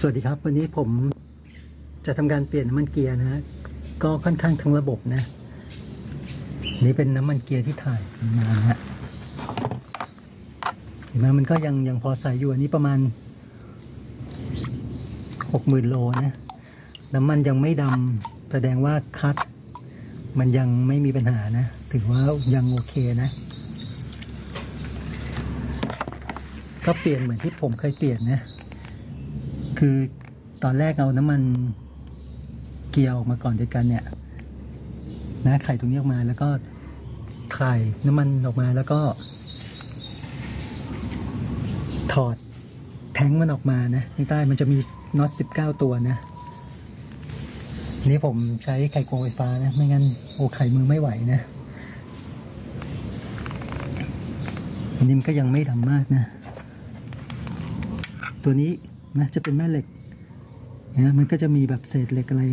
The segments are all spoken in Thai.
สวัสดีครับ วันนี้ผมจะทำการเปลี่ยนน้ำมันเกียร์นะฮะก็ค่อนข้างทั้งระบบนะ นี่เป็นน้ำมันเกียร์ที่ถ่ายมาฮะเห็นไหมมันก็ยังยังพอใส่อยู่อันนี้ประมาณหกหมื่นโลนะน้ำมันยังไม่ดำแสดงว่าคัด มันยังไม่มีปัญหานะ ถือว่ายังโอเคนะ ก็เปลี่ยนเหมือนที่ผมเคยเปลี่ยนนะ คือตอนแรกเอาน้ำมันเกียร์ออกมาก่อนด้วยกันเนี่ยนะไข่ตรงนี้ออกมาแล้วก็ถ่ายน้ำมันออกมาแล้วก็ ถอดแท้งมันออกมานะข้างใต้มันจะมีน็อต19 ตัวนะนี่ผมใช้ไข่โกงไฟฟ้านะ ไม่งั้นโอ้ไข่มือไม่ไหวนะอันนี้มันก็ยังไม่ดำมากนะ ตัวนี้ นะจะเป็นแม่เหล็กนะมันก็จะมีแบบเศษเหล็กอะไร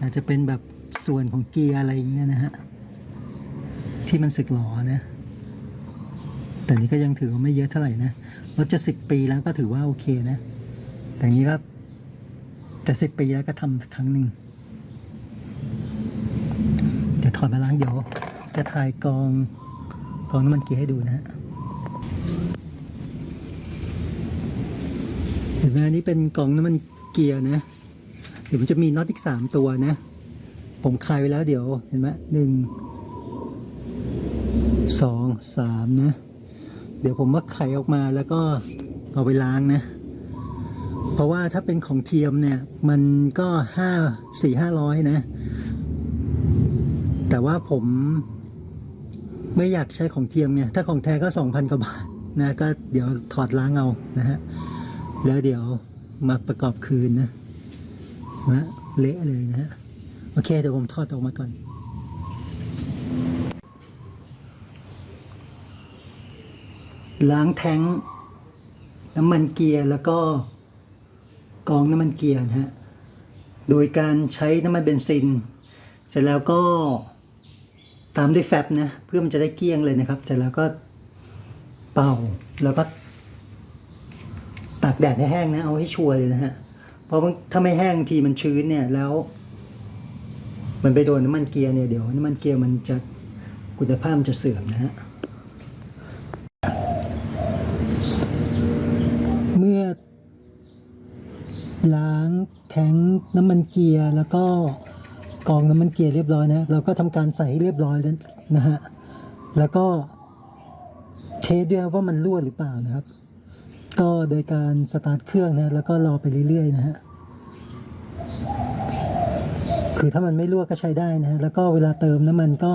อาจจะเป็นแบบส่วนของเกียร์อะไรอย่างเงี้ยนะฮะที่มันสึกหรอนะแต่นี้ก็ยังถือว่าไม่เยอะเท่าไหร่นะรถจะสิบปีแล้วก็ถือว่าโอเคนะ แต่นี้ก็จะสิบปีแล้วก็ทำครั้งหนึ่งเดี๋ยวถอดมาล้างเดี๋ยวจะถ่ายกองกองน้ำมันเกียร์ให้ดูนะฮะ เห็น ไหมอันนี้เป็นกล่องน้ำมันเกียร์นะ เดี๋ยวมันจะมีน็อตอีกสามตัวนะ ผมคลายไว้แล้วเดี๋ยวเห็นไหมหนึ่งสองสามนะ เดี๋ยวผมว่าไขออกมาแล้วก็เอาไปล้างนะ เพราะว่าถ้าเป็นของเทียมเนี่ย มันก็ห้าสี่ห้าร้อยนะ แต่ว่าผมไม่อยากใช้ของเทียมเนี่ย ถ้าของแท้ก็สองพันกว่าบาทนะ ก็เดี๋ยวถอดล้างเอานะฮะ แล้วเดี๋ยวมาประกอบคืนนะนะเละเลยนะฮะโอเคเดี๋ยวผมทอดออกมาก่อน ล้างแท้งน้ำมันเกียร์แล้วก็กองน้ำมันเกียร์นะฮะโดยการใช้น้ำมันเบนซิน เสร็จแล้วก็ตามด้วยแฟบนะ เพื่อมันจะได้เกลี้ยงเลยนะครับ เสร็จแล้วก็เป่าแล้วก็ ตากแดดให้แห้งนะ เอาให้ชัวร์เลยนะฮะ เพราะถ้าไม่แห้งทีมันชื้นเนี่ยแล้ว มันไปโดนน้ำมันเกียร์เนี่ยเดี๋ยวน้ำมันเกียร์มันจะคุณภาพมันจะเสื่อมนะฮะ เมื่อ ล้างแทงน้ำมันเกียร์แล้วก็กองน้ำมันเกียร์เรียบร้อยนะ เราก็ทำการใส่ให้เรียบร้อยแล้วนะฮะ แล้วก็เทสด้วยว่ามันรั่วหรือเปล่านะครับ ก็โดยการสตาร์ทเครื่องนะแล้วก็รอไปเรื่อยๆนะฮะคือถ้ามันไม่รั่วก็ใช้ได้นะฮะแล้วก็เวลาเติมน้ำมันก็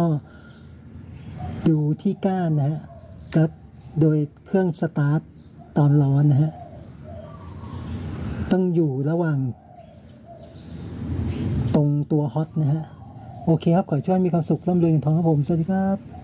ดูที่ก้านนะฮะก็โดยเครื่องสตาร์ทตอนร้อนนะฮะต้องอยู่ระหว่าง ตรงตัวฮอตนะฮะโอเคครับ ขอให้ทุกท่านมีความสุขร่ำรวยเงินทองครับผม สวัสดีครับ